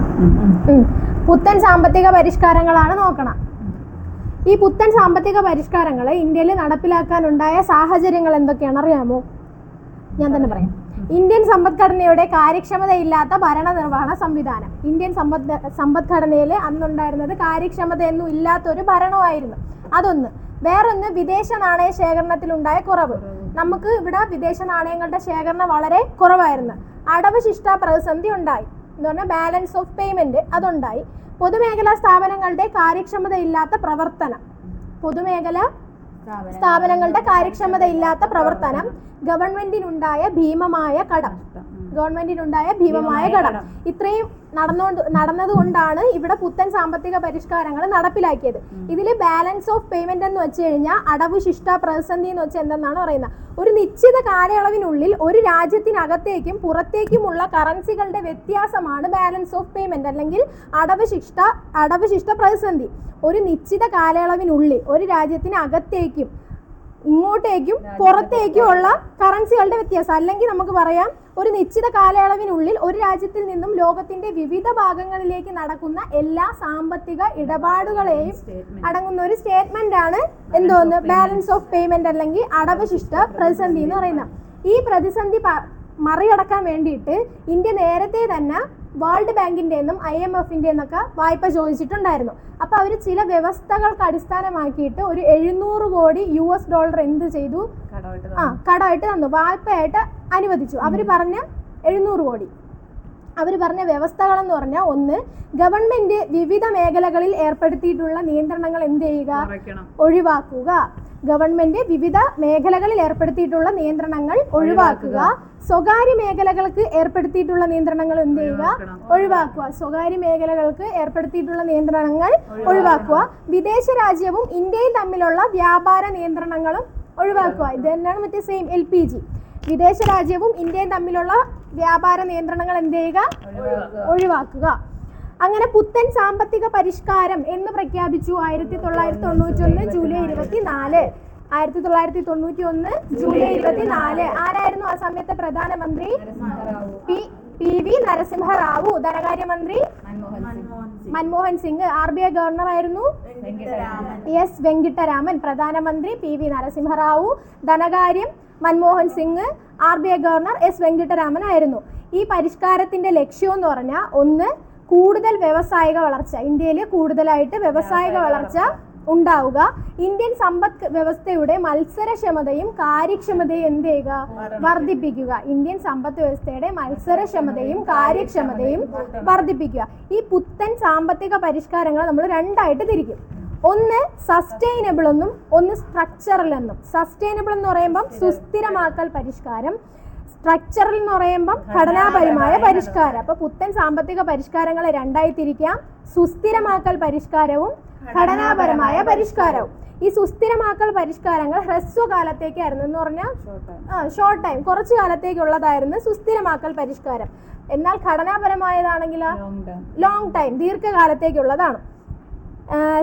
നോക്കണം പുത്തൻ സാമ്പത്തിക പരിഷ്കാരങ്ങളാണ് നോക്കണം. ഈ പുത്തൻ സാമ്പത്തിക പരിഷ്കാരങ്ങൾ ഇന്ത്യയിൽ നടപ്പിലാക്കാനുണ്ടായ സാഹചര്യങ്ങൾ എന്തൊക്കെയാണ്? അറിയാമോ? ഞാൻ തന്നെ പറയാം. ഇന്ത്യൻ സമ്പദ്ഘടനയുടെ കാര്യക്ഷമതയില്ലാത്ത ഭരണനിർവഹണ സംവിധാനം. ഇന്ത്യൻ സമ്പദ് സമ്പദ്ഘടനയിൽ അന്നുണ്ടായിരുന്നത് കാര്യക്ഷമതയൊന്നും ഇല്ലാത്തൊരു ഭരണമായിരുന്നു. അതൊന്ന്. വേറൊന്ന് വിദേശ നാണയ ശേഖരണത്തിലുണ്ടായ കുറവ്. നമുക്ക് ഇവിടെ വിദേശ നാണയങ്ങളുടെ ശേഖരണം വളരെ കുറവായിരുന്നു. അടവ് ശിഷ്ട പ്രതിസന്ധി ഉണ്ടായി. എന്ന് പറഞ്ഞാൽ ബാലൻസ് ഓഫ് പേയ്മെന്റ് അതുണ്ടായി. പൊതുമേഖലാ സ്ഥാപനങ്ങളുടെ കാര്യക്ഷമതയില്ലാത്ത പ്രവർത്തനം. പൊതുമേഖല സ്ഥാപനങ്ങളുടെ കാര്യക്ഷമതയില്ലാത്ത പ്രവർത്തനം. ഗവൺമെന്റിനുണ്ടായ ഭീമമായ കടം. ഗവൺമെന്റിനുണ്ടായ ഭീമമായ കടം. ഇത്രയും നടന്നുകൊണ്ട് നടന്നതുകൊണ്ടാണ് ഇവിടെ പുത്തൻ സാമ്പത്തിക പരിഷ്കാരങ്ങൾ നടപ്പിലാക്കിയത്. ഇതിൽ ബാലൻസ് ഓഫ് പേയ്മെന്റ് എന്ന് വെച്ച് കഴിഞ്ഞാൽ അടവ് ശിഷ്ട പ്രതിസന്ധി എന്ന് വെച്ചാൽ എന്തെന്നാണ് പറയുന്നത്. ഒരു നിശ്ചിത കാലയളവിനുള്ളിൽ ഒരു രാജ്യത്തിനകത്തേക്കും പുറത്തേക്കുമുള്ള കറൻസികളുടെ വ്യത്യാസമാണ് ബാലൻസ് ഓഫ് പേയ്മെന്റ് അല്ലെങ്കിൽ അടവ് ശിഷ്ട അടവ് ശിഷ്ട പ്രതിസന്ധി. ഒരു നിശ്ചിത കാലയളവിനുള്ളിൽ ഒരു രാജ്യത്തിനകത്തേക്കും ഇങ്ങോട്ടേക്കും പുറത്തേക്കും ഉള്ള കറൻസികളുടെ വ്യത്യാസം. അല്ലെങ്കിൽ നമുക്ക് പറയാം ഒരു നിശ്ചിത കാലയളവിനുള്ളിൽ ഒരു രാജ്യത്തിൽ നിന്നും ലോകത്തിന്റെ വിവിധ ഭാഗങ്ങളിലേക്ക് നടക്കുന്ന എല്ലാ സാമ്പത്തിക ഇടപാടുകളെയും അടങ്ങുന്ന ഒരു സ്റ്റേറ്റ്മെന്റ് ആണ് എന്തോന്ന് ബാലൻസ് ഓഫ് പേയ്മെന്റ് അല്ലെങ്കിൽ അടവ് ശിഷ്ട പ്രതിസന്ധി എന്ന് പറയുന്നത് ഈ പ്രതിസന്ധി മറികടക്കാൻ വേണ്ടിയിട്ട് ഇന്ത്യ നേരത്തെ തന്നെ വേൾഡ് ബാങ്കിന്റെ നിന്നും ഐ എം എഫിന്റെ നിന്നൊക്കെ വായ്പ ചോദിച്ചിട്ടുണ്ടായിരുന്നു. അപ്പൊ അവർ ചില വ്യവസ്ഥകൾക്ക് അടിസ്ഥാനമാക്കിയിട്ട് ഒരു എഴുന്നൂറ് കോടി യു എസ് ഡോളർ എന്ത് ചെയ്തു? ആ കടമായിട്ട് തന്നു. വായ്പയായിട്ട് അനുവദിച്ചു. അവർ പറഞ്ഞ എഴുന്നൂറ് കോടി. അവർ പറഞ്ഞ വ്യവസ്ഥകളെന്ന് പറഞ്ഞാൽ ഒന്ന് ഗവൺമെന്റ് വിവിധ മേഖലകളിൽ ഏർപ്പെടുത്തിയിട്ടുള്ള നിയന്ത്രണങ്ങൾ എന്ത് ചെയ്യുക? ഒഴിവാക്കുക. ഗവൺമെന്റ് വിവിധ മേഖലകളിൽ ഏർപ്പെടുത്തിയിട്ടുള്ള നിയന്ത്രണങ്ങൾ ഒഴിവാക്കുക. സ്വകാര്യ മേഖലകൾക്ക് ഏർപ്പെടുത്തിയിട്ടുള്ള നിയന്ത്രണങ്ങൾ എന്ത് ചെയ്യുക? ഒഴിവാക്കുക. സ്വകാര്യ മേഖലകൾക്ക് ഏർപ്പെടുത്തിയിട്ടുള്ള നിയന്ത്രണങ്ങൾ ഒഴിവാക്കുക. വിദേശ രാജ്യവും ഇന്ത്യയും തമ്മിലുള്ള വ്യാപാര നിയന്ത്രണങ്ങളും ഒഴിവാക്കുക. ഇത് തന്നെയാണ് മറ്റേ സെയിം എൽ പി ജി വിദേശ രാജ്യവും ഇന്ത്യയും തമ്മിലുള്ള വ്യാപാര നിയന്ത്രണങ്ങൾ എന്ത് ചെയ്യുക? ഒഴിവാക്കുക. അങ്ങനെ പുത്തൻ സാമ്പത്തിക പരിഷ്കാരം എന്ന് പ്രഖ്യാപിച്ചു ആയിരത്തി തൊള്ളായിരത്തി തൊണ്ണൂറ്റി ഒന്ന് ജൂലൈ ഇരുപത്തി നാല് ആയിരത്തി തൊള്ളായിരത്തി തൊണ്ണൂറ്റി ഒന്ന് ജൂലൈ ഇരുപത്തി നാല് ആരായിരുന്നു ആ സമയത്തെ പ്രധാനമന്ത്രി? പി പി വി നരസിംഹറാവു ധനകാര്യമന്ത്രി Manmohan Singh. R B I governor ആയിരുന്നു എസ് വെങ്കിട്ടരാമൻ പ്രധാനമന്ത്രി പി വി നരസിംഹറാവു ധനകാര്യം Manmohan Singh R B I governor S Venkitaraman ആയിരുന്നു. ഈ പരിഷ്കാരത്തിന്റെ ലക്ഷ്യം എന്ന് പറഞ്ഞാൽ ഒന്ന് കൂടുതൽ വ്യവസായിക വളർച്ച. ഇന്ത്യയിൽ കൂടുതലായിട്ട് വ്യവസായിക വളർച്ച. ഉണ്ടാവുക. ഇന്ത്യൻ സമ്പദ് വ്യവസ്ഥയുടെ മത്സരക്ഷമതയും കാര്യക്ഷമതയും എന്ത് ചെയ്യുക? വർദ്ധിപ്പിക്കുക. ഇന്ത്യൻ സമ്പദ് വ്യവസ്ഥയുടെ മത്സരക്ഷമതയും കാര്യക്ഷമതയും വർദ്ധിപ്പിക്കുക. ഈ പുത്തൻ സാമ്പത്തിക പരിഷ്കാരങ്ങൾ നമ്മൾ രണ്ടായിട്ട് തിരിക്കും. ഒന്ന് സസ്റ്റൈനബിൾ എന്നും ഒന്ന് സ്ട്രക്ചറൽ എന്നും. സസ്റ്റൈനബിൾ എന്ന് പറയുമ്പം സുസ്ഥിരമാക്കൽ പരിഷ്കാരം. സ്ട്രക്ചറൽ എന്ന് പറയുമ്പം ഘടനാപരമായ പരിഷ്കാരം. അപ്പൊ പുത്തൻ സാമ്പത്തിക പരിഷ്കാരങ്ങളെ രണ്ടായി തിരിക്കാം സുസ്ഥിരമാക്കൽ പരിഷ്കാരവും ഘടനാപരമായ പരിഷ്കാരവും. ഈ സുസ്ഥിരമാക്കൽ പരിഷ്കാരങ്ങൾ ഹ്രസ്വകാലത്തേക്കായിരുന്നു എന്ന് പറഞ്ഞാൽ ഷോർട്ട് ടൈം കുറച്ചു കാലത്തേക്കുള്ളതായിരുന്നു സുസ്ഥിരമാക്കൽ പരിഷ്കാരം. എന്നാൽ ഘടനാപരമായതാണെങ്കിൽ ലോങ് ടൈം ദീർഘകാലത്തേക്കുള്ളതാണ്.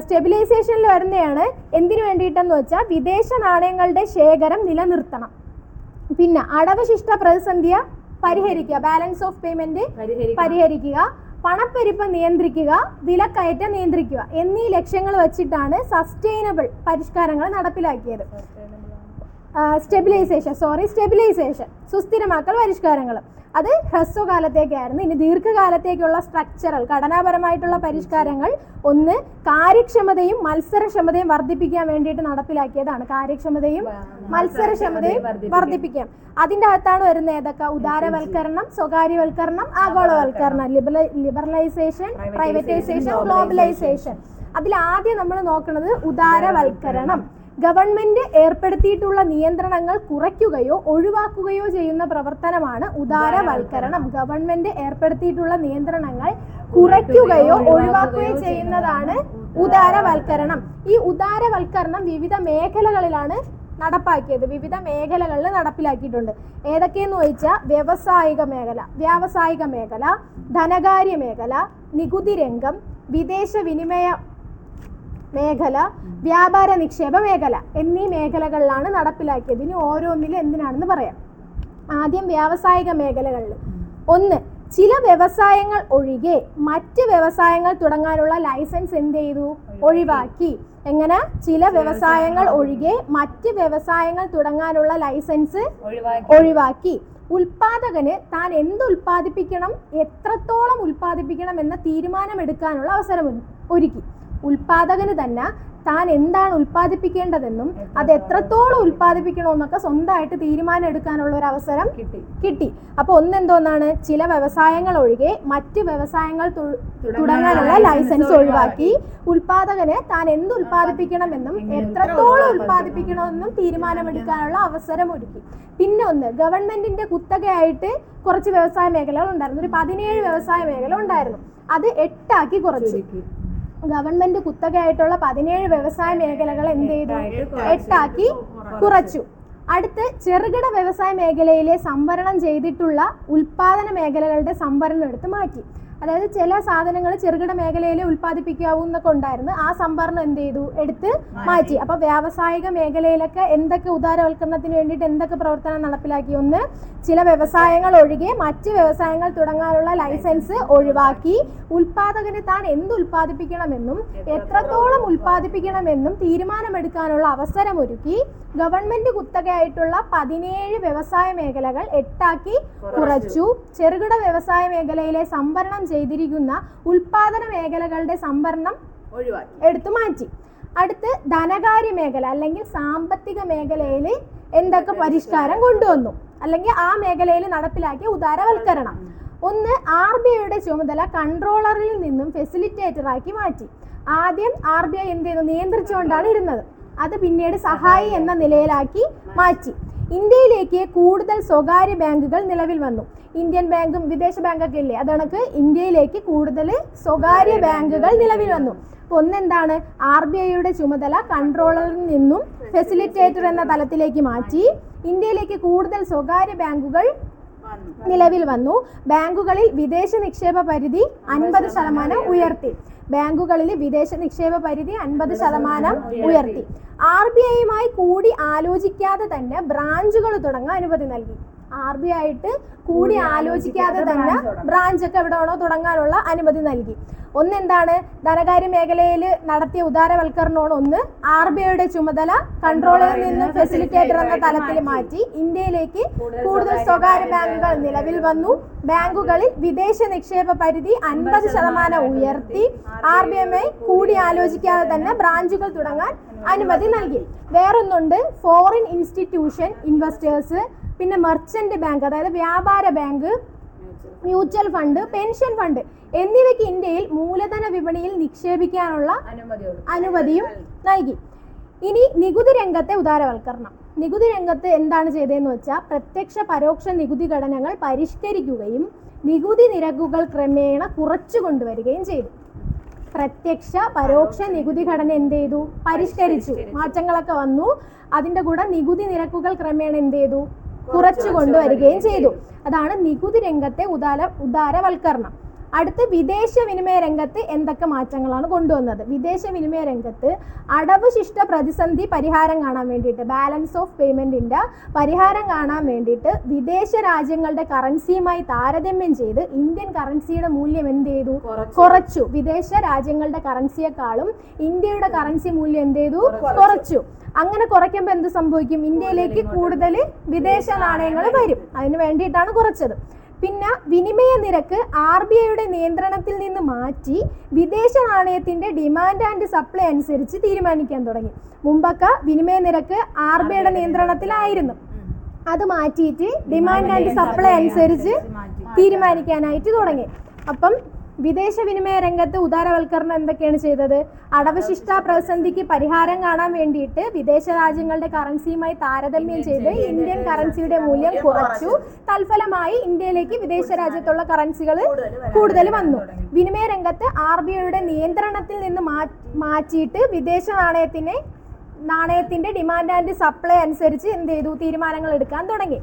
സ്റ്റെബിലൈസേഷനിൽ വരുന്നതാണ് എന്തിനു വേണ്ടിയിട്ടെന്ന് വെച്ചാൽ വിദേശ നാണയങ്ങളുടെ ശേഖരം നിലനിർത്തണം. പിന്നെ അടവശിഷ്ട പ്രതിസന്ധിയെ പരിഹരിക്കുക. ബാലൻസ് ഓഫ് പേയ്മെന്റ് പരിഹരിക്കുക. പണപ്പെരുപ്പ് നിയന്ത്രിക്കുക. വിലക്കയറ്റം നിയന്ത്രിക്കുക. എന്നീ ലക്ഷ്യങ്ങൾ വെച്ചിട്ടാണ് സസ്റ്റൈനബിൾ പരിഷ്കാരങ്ങൾ നടപ്പിലാക്കിയത്. സ്റ്റെബിലൈസേഷൻ സോറി സ്റ്റെബിലൈസേഷൻ സുസ്ഥിരമാക്കൽ പരിഷ്കാരങ്ങൾ. അത് ഹ്രസ്വകാലത്തേക്കായിരുന്നു. ഇനി ദീർഘകാലത്തേക്കുള്ള സ്ട്രക്ചറൽ ഘടനാപരമായിട്ടുള്ള പരിഷ്കാരങ്ങൾ ഒന്ന് കാര്യക്ഷമതയും മത്സരക്ഷമതയും വർദ്ധിപ്പിക്കാൻ വേണ്ടിയിട്ട് നടപ്പിലാക്കിയതാണ്. കാര്യക്ഷമതയും മത്സരക്ഷമതയും വർദ്ധിപ്പിക്കാം. അതിന്റെ അകത്താണ് വരുന്നത് ഏതൊക്കെ? ഉദാരവൽക്കരണം സ്വകാര്യവൽക്കരണം ആഗോളവൽക്കരണം ലിബറ- ലിബറലൈസേഷൻ പ്രൈവറ്റൈസേഷൻ ഗ്ലോബലൈസേഷൻ അതിൽ ആദ്യം നമ്മൾ നോക്കുന്നത് ഉദാരവൽക്കരണം. ഗവൺമെന്റ് ഏർപ്പെടുത്തിയിട്ടുള്ള നിയന്ത്രണങ്ങൾ കുറയ്ക്കുകയോ ഒഴിവാക്കുകയോ ചെയ്യുന്ന പ്രവർത്തനമാണ് ഉദാരവൽക്കരണം. ഗവൺമെന്റ് ഏർപ്പെടുത്തിയിട്ടുള്ള നിയന്ത്രണങ്ങൾ കുറയ്ക്കുകയോ ഒഴിവാക്കുകയോ ചെയ്യുന്നതാണ് ഉദാരവൽക്കരണം. ഈ ഉദാരവൽക്കരണം വിവിധ മേഖലകളിലാണ് നടപ്പാക്കിയത്. വിവിധ മേഖലകളിൽ നടപ്പിലാക്കിയിട്ടുണ്ട്. ഏതൊക്കെയെന്ന് ചോദിച്ചാൽ വ്യവസായിക മേഖല വ്യാവസായിക മേഖല ധനകാര്യ മേഖല നികുതി രംഗം വിദേശ വിനിമയ മേഖല വ്യാപാര നിക്ഷേപ മേഖല എന്നീ മേഖലകളിലാണ് നടപ്പിലാക്കിയത്. ഇനി ഓരോന്നിലും എന്തിനാണെന്ന് പറയാം. ആദ്യം വ്യാവസായിക മേഖലകളിൽ. ഒന്ന് ചില വ്യവസായങ്ങൾ ഒഴികെ മറ്റ് വ്യവസായങ്ങൾ തുടങ്ങാനുള്ള ലൈസൻസ് എന്ത് ചെയ്തു? ഒഴിവാക്കി. എങ്ങനെ? ചില വ്യവസായങ്ങൾ ഒഴികെ മറ്റ് വ്യവസായങ്ങൾ തുടങ്ങാനുള്ള ലൈസൻസ് ഒഴിവാക്കി. ഒഴിവാക്കി. ഉൽപാദകന് താൻ എന്ത് ഉൽപ്പാദിപ്പിക്കണം എത്രത്തോളം ഉൽപ്പാദിപ്പിക്കണം എന്ന തീരുമാനമെടുക്കാനുള്ള അവസരം ഒരുക്കി. ഉൽപാദകന് തന്നെ താൻ എന്താണ് ഉൽപ്പാദിപ്പിക്കേണ്ടതെന്നും അത് എത്രത്തോളം ഉൽപ്പാദിപ്പിക്കണമെന്നൊക്കെ സ്വന്തമായിട്ട് തീരുമാനം എടുക്കാനുള്ള ഒരു അവസരം കിട്ടി. കിട്ടി. അപ്പോൾ ഒന്നെന്തോന്നാണ്? ചില വ്യവസായങ്ങൾ ഒഴികെ മറ്റ് വ്യവസായങ്ങൾ തുടങ്ങാനുള്ള ലൈസൻസ് ഒഴിവാക്കി ഉൽപാദകന് താൻ എന്ത് ഉൽപ്പാദിപ്പിക്കണമെന്നും എത്രത്തോളം ഉൽപ്പാദിപ്പിക്കണമെന്നും തീരുമാനമെടുക്കാനുള്ള അവസരം ഒരുക്കി. പിന്നെ ഒന്ന് ഗവൺമെന്റിന്റെ കുത്തകയായിട്ട് കുറച്ച് വ്യവസായ മേഖലകൾ ഉണ്ടായിരുന്നു. ഒരു പതിനേഴ് വ്യവസായ മേഖല ഉണ്ടായിരുന്നു. അത് എട്ടാക്കി കുറച്ചു. ഗവൺമെന്റ് കുത്തകയായിട്ടുള്ള പതിനേഴ് വ്യവസായ മേഖലകൾ എന്ത് ചെയ്തു. എട്ടാക്കി കുറച്ചു അടുത്ത് ചെറുകിട വ്യവസായ മേഖലയിലെ സംവരണം ചെയ്തിട്ടുള്ള ഉൽപാദന മേഖലകളുടെ സംവരണം എടുത്ത് മാറ്റി അതായത് ചില സാധനങ്ങൾ ചെറുകിട മേഖലയിൽ ഉൽപ്പാദിപ്പിക്കാവൂ എന്നൊക്കെ ഉണ്ടായിരുന്നു. ആ സംഭരണം എന്ത് ചെയ്തു? എടുത്ത് മാറ്റി. അപ്പൊ വ്യാവസായിക മേഖലയിലൊക്കെ എന്തൊക്കെ ഉദാരവൽക്കരണത്തിന് വേണ്ടിയിട്ട് എന്തൊക്കെ പ്രവർത്തനം നടപ്പിലാക്കി? ഒന്ന് ചില വ്യവസായങ്ങൾ ഒഴികെ മറ്റ് വ്യവസായങ്ങൾ തുടങ്ങാനുള്ള ലൈസൻസ് ഒഴിവാക്കി. ഉൽപാദകന് താൻ എന്ത് ഉൽപ്പാദിപ്പിക്കണമെന്നും എത്രത്തോളം ഉൽപ്പാദിപ്പിക്കണമെന്നും തീരുമാനമെടുക്കാനുള്ള അവസരമൊരുക്കി. ഗവൺമെന്റ് കുത്തകയായിട്ടുള്ള പതിനേഴ് വ്യവസായ മേഖലകൾ എട്ടാക്കി കുറച്ചു. ചെറുകിട വ്യവസായ മേഖലയിലെ സംഭരണം ചെയ്തിരിക്കുന്ന ഉൽപാദന മേഖലകളുടെ ഒഴിവാക്കി. എടുത്തു മാറ്റി. അടുത്ത് ധനകാര്യ മേഖല അല്ലെങ്കിൽ സാമ്പത്തിക മേഖലയിൽ എന്തൊക്കെ പരിഷ്കാരം കൊണ്ടുവന്നു? അല്ലെങ്കിൽ ആ മേഖലയിൽ നടപ്പിലാക്കിയ ഉദാരവൽക്കരണം. ഒന്ന് ആർ ബി ഐയുടെ ചുമതല കൺട്രോളറിൽ നിന്നും ഫെസിലിറ്റേറ്ററാക്കി മാറ്റി. ആദ്യം ആർ ബി ഐ എന്ത് ചെയ്തു? നിയന്ത്രിച്ചുകൊണ്ടാണ് ഇരുന്നത്. അത് പിന്നീട് സഹായി എന്ന നിലയിലാക്കി മാറ്റി. ഇന്ത്യയിലേക്ക് കൂടുതൽ സ്വകാര്യ ബാങ്കുകൾ നിലവിൽ വന്നു. ഇന്ത്യൻ ബാങ്കും വിദേശ ബാങ്കൊക്കെ ഇല്ലേ? അതണക്ക് കണക്ക് ഇന്ത്യയിലേക്ക് കൂടുതൽ സ്വകാര്യ ബാങ്കുകൾ നിലവിൽ വന്നു. അപ്പോൾ ഒന്നെന്താണ്? ആർ ബി ഐയുടെ ചുമതല കൺട്രോളറിൽ നിന്നും ഫെസിലിറ്റേറ്റർ എന്ന തലത്തിലേക്ക് മാറ്റി. ഇന്ത്യയിലേക്ക് കൂടുതൽ സ്വകാര്യ ബാങ്കുകൾ നിലവിൽ വന്നു. ബാങ്കുകളിൽ വിദേശ നിക്ഷേപ പരിധി അൻപത് ശതമാനം ഉയർത്തി. ബാങ്കുകളിൽ വിദേശ നിക്ഷേപ പരിധി അൻപത് ശതമാനം ഉയർത്തി. ആർ ബി ഐയുമായി കൂടി ആലോചിക്കാതെ തന്നെ ബ്രാഞ്ചുകൾ തുടങ്ങാൻ അനുമതി നൽകി. ആർ ബി ആയിട്ട് കൂടി ആലോചിക്കാതെ തന്നെ ബ്രാഞ്ച് ഒക്കെ എവിടെ വേണോ തുടങ്ങാനുള്ള അനുമതി നൽകി. ഒന്നെന്താണ്? ധനകാര്യ മേഖലയിൽ നടത്തിയ ഉദാരവൽക്കരണമാണ് ഒന്ന്. ആർ ബി ഐയുടെ ചുമതല കൺട്രോളറിൽ നിന്ന് ഫെസിലിറ്റേറ്റർ എന്ന തലത്തിൽ മാറ്റി. ഇന്ത്യയിലേക്ക് കൂടുതൽ സ്വകാര്യ ബാങ്കുകൾ നിലവിൽ വന്നു. ബാങ്കുകളിൽ വിദേശ നിക്ഷേപ പരിധി അൻപത് ശതമാനം ഉയർത്തി. ആർ ബി എം ഐ കൂടി ആലോചിക്കാതെ തന്നെ ബ്രാഞ്ചുകൾ തുടങ്ങാൻ അനുമതി നൽകി. വേറൊന്നുണ്ട് ഫോറിൻ ഇൻസ്റ്റിറ്റ്യൂഷൻ ഇൻവെസ്റ്റേഴ്സ് പിന്നെ മെർച്ചന്റ് ബാങ്ക് അതായത് വ്യാപാര bank mutual fund pension fund എന്നിവയ്ക്ക് ഇന്ത്യയിൽ മൂലധന വിപണിയിൽ നിക്ഷേപിക്കാനുള്ള. അനുമതിയും നൽകി. ഇനി നികുതി രംഗത്തെ ഉദാരവൽക്കരണം. നികുതി രംഗത്ത് എന്താണ് ചെയ്തതെന്ന് വെച്ചാൽ പ്രത്യക്ഷ പരോക്ഷ നികുതി ഘടനകൾ പരിഷ്കരിക്കുകയും നികുതി നിരക്കുകൾ ക്രമേണ കുറച്ചു കൊണ്ടുവരികയും ചെയ്തു. പ്രത്യക്ഷ പരോക്ഷ നികുതി ഘടന എന്ത് ചെയ്തു? പരിഷ്കരിച്ചു. മാറ്റങ്ങളൊക്കെ വന്നു. അതിന്റെ കൂടെ നികുതി നിരക്കുകൾ ക്രമേണ എന്ത് ചെയ്തു? കുറച്ചു കൊണ്ടുവരികയും ചെയ്തു. അതാണ് നികുതി രംഗത്തെ ഉദാര ഉദാരവൽക്കരണം. അടുത്ത് വിദേശ വിനിമയ രംഗത്ത് എന്തൊക്കെ മാറ്റങ്ങളാണ് കൊണ്ടുവന്നത്? വിദേശ വിനിമയ രംഗത്ത് അടവ് ശിഷ്ട പ്രതിസന്ധി പരിഹാരം കാണാൻ വേണ്ടിയിട്ട് ബാലൻസ് ഓഫ് പേയ്മെന്റിന്റെ പരിഹാരം കാണാൻ വേണ്ടിയിട്ട് വിദേശ രാജ്യങ്ങളുടെ കറൻസിയുമായി താരതമ്യം ചെയ്ത് ഇന്ത്യൻ കറൻസിയുടെ മൂല്യം എന്ത് ചെയ്തു? കുറച്ചു. കുറച്ചു. വിദേശ രാജ്യങ്ങളുടെ കറൻസിയെക്കാളും ഇന്ത്യയുടെ കറൻസി മൂല്യം എന്ത് ചെയ്തു? കുറച്ചു. അങ്ങനെ കുറയ്ക്കുമ്പോൾ എന്ത് സംഭവിക്കും? ഇന്ത്യയിലേക്ക് കൂടുതൽ വിദേശ നാണയങ്ങൾ വരും. അതിന് വേണ്ടിയിട്ടാണ് കുറച്ചത്. പിന്നെ വിനിമയ നിരക്ക് ആർ ബി ഐയുടെ നിയന്ത്രണത്തിൽ നിന്ന് മാറ്റി വിദേശ നാണയത്തിന്റെ ഡിമാൻഡ് ആൻഡ് സപ്ലൈ അനുസരിച്ച് തീരുമാനിക്കാൻ തുടങ്ങി. മുമ്പൊക്കെ വിനിമയ നിരക്ക് ആർ ബി ഐയുടെ നിയന്ത്രണത്തിലായിരുന്നു. അത് മാറ്റിയിട്ട് ഡിമാൻഡ് ആൻഡ് സപ്ലൈ അനുസരിച്ച് തീരുമാനിക്കാനായിട്ട് തുടങ്ങി. അപ്പം വിദേശ വിനിമയ രംഗത്ത് ഉദാരവൽക്കരണം എന്തൊക്കെയാണ് ചെയ്തത്? അടവശിഷ്ട പ്രതിസന്ധിക്ക് പരിഹാരം കാണാൻ വേണ്ടിയിട്ട് വിദേശ രാജ്യങ്ങളുടെ കറൻസിയുമായി താരതമ്യം ചെയ്ത് ഇന്ത്യൻ കറൻസിയുടെ മൂല്യം കുറച്ചു. തൽഫലമായി ഇന്ത്യയിലേക്ക് വിദേശ രാജ്യത്തുള്ള കറൻസികൾ കൂടുതൽ വന്നു. വിനിമയ രംഗത്ത് ആർ ബി ഐയുടെ നിയന്ത്രണത്തിൽ നിന്ന് മാറ്റിയിട്ട് വിദേശ നാണയത്തിനെ നാണയത്തിന്റെ ഡിമാൻഡ് ആൻഡ് സപ്ലൈ അനുസരിച്ച് എന്ത് ചെയ്തു? തീരുമാനങ്ങൾ എടുക്കാൻ തുടങ്ങി.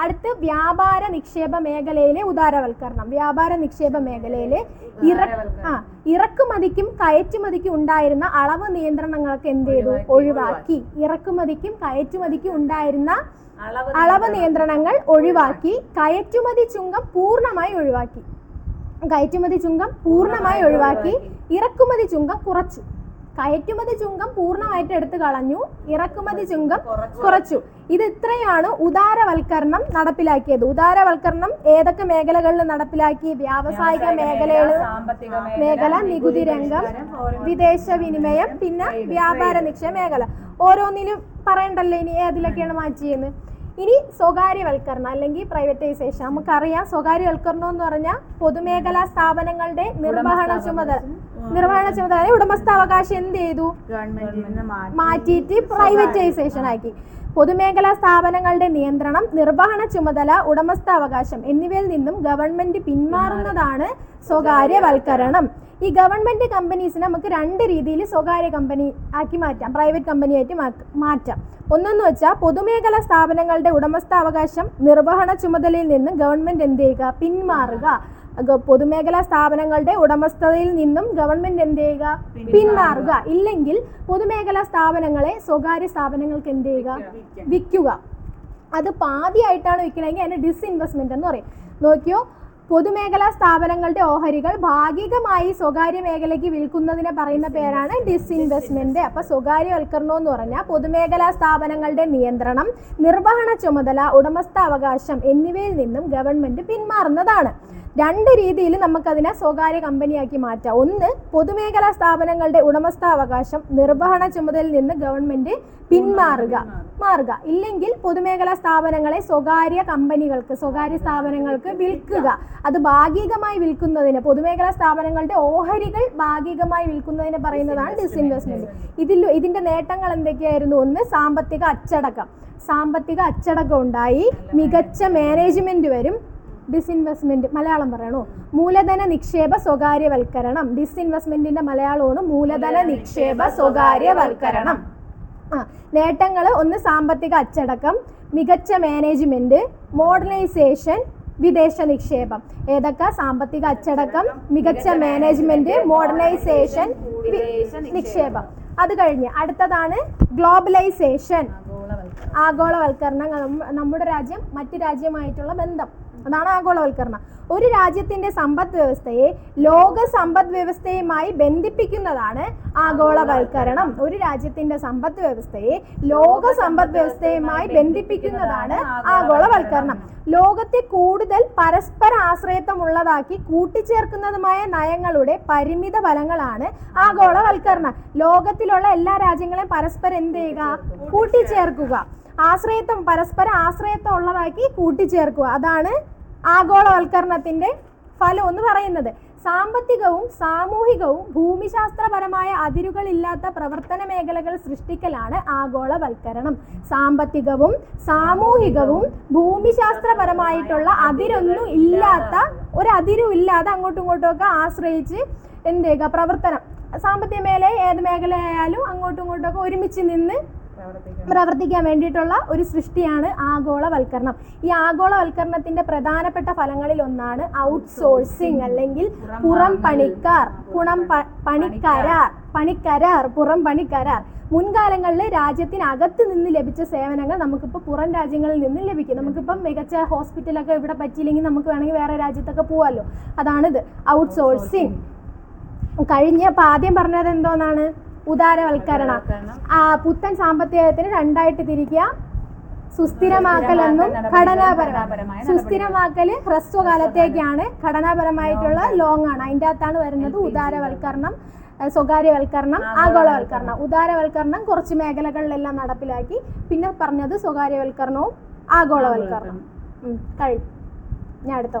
അടുത്ത് വ്യാപാര നിക്ഷേപ മേഖലയിലെ ഉദാരവൽക്കരണം. വ്യാപാര നിക്ഷേപ മേഖലയിലെ ഇറ ആ ഇറക്കുമതിക്കും കയറ്റുമതിക്കും ഉണ്ടായിരുന്ന അളവ് നിയന്ത്രണങ്ങളൊക്കെ എന്ത് ചെയ്തു? ഒഴിവാക്കി. ഇറക്കുമതിക്കും കയറ്റുമതിക്കും ഉണ്ടായിരുന്ന അളവ് അളവ് നിയന്ത്രണങ്ങൾ ഒഴിവാക്കി. കയറ്റുമതി ചുങ്കം പൂർണമായി ഒഴിവാക്കി. കയറ്റുമതി ചുങ്കം പൂർണമായി ഒഴിവാക്കി. ഇറക്കുമതി ചുങ്കം കുറച്ചു. കയറ്റുമതി ചുങ്കം പൂർണമായിട്ട് എടുത്തു കളഞ്ഞു. ഇറക്കുമതി ചുങ്കം കുറച്ചു. ഇത് ഇത്രയാണ് ഉദാരവൽക്കരണം നടപ്പിലാക്കിയത്. ഉദാരവൽക്കരണം ഏതൊക്കെ മേഖലകളിൽ നടപ്പിലാക്കി? വ്യാവസായിക സാമ്പത്തിക മേഖല നികുതി രംഗം വിദേശ വിനിമയം പിന്നെ വ്യാപാര നിക്ഷേപ മേഖല. ഓരോന്നിനും പറയണ്ടല്ലോ ഇനി ഏതിലൊക്കെയാണ് മാറ്റിയെന്ന്. ഇനി സ്വകാര്യവൽക്കരണം അല്ലെങ്കിൽ പ്രൈവറ്റൈസേഷൻ നമുക്കറിയാം സ്വകാര്യവൽക്കരണം എന്ന് പറഞ്ഞാൽ പൊതുമേഖലാ സ്ഥാപനങ്ങളുടെ നിർവഹണ ചുമതല. നിർവഹണ ചുമതല ഉടമസ്ഥാവകാശം എന്ത് ചെയ്തു? മാറ്റിയിട്ട് പ്രൈവറ്റൈസേഷൻ ആക്കി. പൊതുമേഖലാ സ്ഥാപനങ്ങളുടെ നിയന്ത്രണം നിർവഹണ ചുമതല ഉടമസ്ഥാവകാശം എന്നിവയിൽ നിന്നും ഗവൺമെന്റ് പിന്മാറുന്നതാണ് സ്വകാര്യവൽക്കരണം. ഈ ഗവൺമെന്റ് കമ്പനീസിനെ നമുക്ക് രണ്ട് രീതിയിൽ സ്വകാര്യ കമ്പനി ആക്കി മാറ്റാം. പ്രൈവറ്റ് കമ്പനി ആയിട്ട് മാറ്റാം. ഒന്നെന്ന് വെച്ചാൽ പൊതുമേഖലാ സ്ഥാപനങ്ങളുടെ ഉടമസ്ഥാവകാശം നിർവഹണ ചുമതലയിൽ നിന്നും ഗവൺമെന്റ് എന്ത് ചെയ്യുക? പിന്മാറുക. പൊതുമേഖലാ സ്ഥാപനങ്ങളുടെ ഉടമസ്ഥതയിൽ നിന്നും ഗവൺമെന്റ് എന്ത് ചെയ്യുക? പിന്മാറുക. ഇല്ലെങ്കിൽ പൊതുമേഖലാ സ്ഥാപനങ്ങളെ സ്വകാര്യ സ്ഥാപനങ്ങൾക്ക് എന്ത് ചെയ്യുക? വിൽക്കുക. അത് പാതിയായിട്ടാണ് വിൽക്കണമെങ്കിൽ അതിന് ഡിസ്ഇൻവെസ്റ്റ്മെന്റ് എന്ന് പറയും. നോക്കിയോ? പൊതുമേഖലാ സ്ഥാപനങ്ങളുടെ ഓഹരികൾ ഭാഗികമായി സ്വകാര്യ മേഖലയ്ക്ക് വിൽക്കുന്നതിനെ പറയുന്ന പേരാണ് ഡിസ്ഇൻവെസ്റ്റ്മെന്റ്. അപ്പൊ സ്വകാര്യവൽക്കരണം എന്ന് പറഞ്ഞാൽ പൊതുമേഖലാ സ്ഥാപനങ്ങളുടെ നിയന്ത്രണം നിർവഹണ ചുമതല ഉടമസ്ഥാവകാശം എന്നിവയിൽ നിന്നും ഗവൺമെന്റ് പിന്മാറുന്നതാണ്. രണ്ട് രീതിയിൽ നമുക്കതിനെ സ്വകാര്യ കമ്പനിയാക്കി മാറ്റാം. ഒന്ന് പൊതുമേഖലാ സ്ഥാപനങ്ങളുടെ ഉടമസ്ഥാവകാശം നിർവഹണ ചുമതലയിൽ നിന്ന് ഗവൺമെന്റ് പിന്മാറുക മാറുക. ഇല്ലെങ്കിൽ പൊതുമേഖലാ സ്ഥാപനങ്ങളെ സ്വകാര്യ കമ്പനികൾക്ക് സ്വകാര്യ സ്ഥാപനങ്ങൾക്ക് വിൽക്കുക. അത് ഭാഗികമായി വിൽക്കുന്നതിന് പൊതുമേഖലാ സ്ഥാപനങ്ങളുടെ ഓഹരികൾ ഭാഗികമായി വിൽക്കുന്നതിന് പറയുന്നതാണ് ഡിസ്ഇൻവെസ്റ്റ്മെന്റ്. ഇതിൽ ഇതിന്റെ നേട്ടങ്ങൾ എന്തൊക്കെയായിരുന്നു? ഒന്ന് സാമ്പത്തിക അച്ചടക്കം. സാമ്പത്തിക അച്ചടക്കം ഉണ്ടായി. മികച്ച മാനേജ്മെന്റ് വരും. ഡിസ്ഇൻവെസ്റ്റ്മെന്റ് മലയാളം പറയണോ? മൂലധന നിക്ഷേപ സ്വകാര്യവൽക്കരണം. ഡിസ്ഇൻവെസ്റ്റ്മെന്റിന്റെ മലയാളമാണ് മൂലധന നിക്ഷേപ സ്വകാര്യവൽക്കരണം. ആ നേട്ടങ്ങൾ ഒന്ന് സാമ്പത്തിക അച്ചടക്കം മികച്ച മാനേജ്മെന്റ് മോഡേണൈസേഷൻ വിദേശ നിക്ഷേപം. ഏതൊക്കെ? സാമ്പത്തിക അച്ചടക്കം മികച്ച മാനേജ്മെന്റ് മോഡേണൈസേഷൻ നിക്ഷേപം. അത് കഴിഞ്ഞ് അടുത്തതാണ് ഗ്ലോബലൈസേഷൻ ആഗോളവൽക്കരണം. നമ്മ- നമ്മുടെ രാജ്യം മറ്റു രാജ്യമായിട്ടുള്ള ബന്ധം. അതാണ് ആഗോളവൽക്കരണം. ഒരു രാജ്യത്തിന്റെ സമ്പദ് വ്യവസ്ഥയെ ലോക സമ്പദ് വ്യവസ്ഥയുമായി ബന്ധിപ്പിക്കുന്നതാണ് ആഗോളവൽക്കരണം. ഒരു രാജ്യത്തിന്റെ സമ്പദ് വ്യവസ്ഥയെ ലോക സമ്പദ് വ്യവസ്ഥയുമായി ബന്ധിപ്പിക്കുന്നതാണ് ആഗോളവൽക്കരണം. ലോകത്തെ കൂടുതൽ പരസ്പര ആശ്രയത്വമുള്ളതാക്കി കൂട്ടിച്ചേർക്കുന്നതുമായ നയങ്ങളുടെ പരിമിത ഫലങ്ങളാണ് ആഗോളവൽക്കരണം. ലോകത്തിലുള്ള എല്ലാ രാജ്യങ്ങളെയും പരസ്പരം എന്ത് ചെയ്യുക? കൂട്ടിച്ചേർക്കുക. ആശ്രയത്വം പരസ്പര ആശ്രയത്വം ഉള്ളതാക്കി കൂട്ടിച്ചേർക്കുക. അതാണ് ആഗോളവൽക്കരണത്തിന്റെ ഫലം എന്ന് പറയുന്നത് സാമ്പത്തികവും സാമൂഹികവും ഭൂമിശാസ്ത്രപരമായ അതിരുകളില്ലാത്ത പ്രവർത്തന മേഖലകൾ സൃഷ്ടിക്കലാണ് ആഗോളവൽക്കരണം. സാമ്പത്തികവും സാമൂഹികവും ഭൂമിശാസ്ത്രപരമായിട്ടുള്ള അതിരൊന്നും ഇല്ലാത്ത ഒരു അതിരും ഇല്ലാതെ അങ്ങോട്ടും ഇങ്ങോട്ടും ഒക്കെ ആശ്രയിച്ച് എന്ത് ചെയ്യുക? പ്രവർത്തനം. സാമ്പത്തിക മേഖല ഏത് മേഖലയായാലും അങ്ങോട്ടും ഇങ്ങോട്ടും ഒക്കെ ഒരുമിച്ച് നിന്ന് പ്രവർത്തിക്കാൻ വേണ്ടിയിട്ടുള്ള ഒരു സൃഷ്ടിയാണ് ആഗോളവൽക്കരണം. ഈ ആഗോളവൽക്കരണത്തിന്റെ പ്രധാനപ്പെട്ട ഫലങ്ങളിൽ ഒന്നാണ് ഔട്ട്സോഴ്സിംഗ് അല്ലെങ്കിൽ പുറം പണിക്കാർ പുണം പണിക്കരാർ പണിക്കരാർ പുറം പണിക്കരാർ. മുൻകാലങ്ങളിൽ രാജ്യത്തിനകത്ത് നിന്ന് ലഭിച്ച സേവനങ്ങൾ നമുക്കിപ്പോൾ പുറം രാജ്യങ്ങളിൽ നിന്ന് ലഭിക്കും. നമുക്കിപ്പം മികച്ച ഹോസ്പിറ്റലൊക്കെ ഇവിടെ പറ്റിയില്ലെങ്കിൽ നമുക്ക് വേണമെങ്കിൽ വേറെ രാജ്യത്തൊക്കെ പോവാമല്ലോ അതാണിത്. ഔട്ട്സോഴ്സിംഗ് കഴിഞ്ഞ ഇപ്പം ആദ്യം പറഞ്ഞത് എന്തോന്നാണ്? ഉദാരവൽക്കരണം. പുത്തൻ സാമ്പത്തികത്തിന് രണ്ടായിട്ട് തിരിക്കുക. സുസ്ഥിരമാക്കലെന്നും ഘടനാപരമായ. സുസ്ഥിരമാക്കൽ ഹ്രസ്വകാലത്തേക്കാണ്. ഘടനാപരമായിട്ടുള്ള ലോങ് ആണ് അതിന്റെ അകത്താണ് വരുന്നത് ഉദാരവൽക്കരണം സ്വകാര്യവൽക്കരണം ആഗോളവൽക്കരണം. ഉദാരവൽക്കരണം കുറച്ച് മേഖലകളിലെല്ലാം നടപ്പിലാക്കി. പിന്നെ പറഞ്ഞത് സ്വകാര്യവൽക്കരണവും ആഗോളവൽക്കരണം. കഴി ഞാൻ അടുത്ത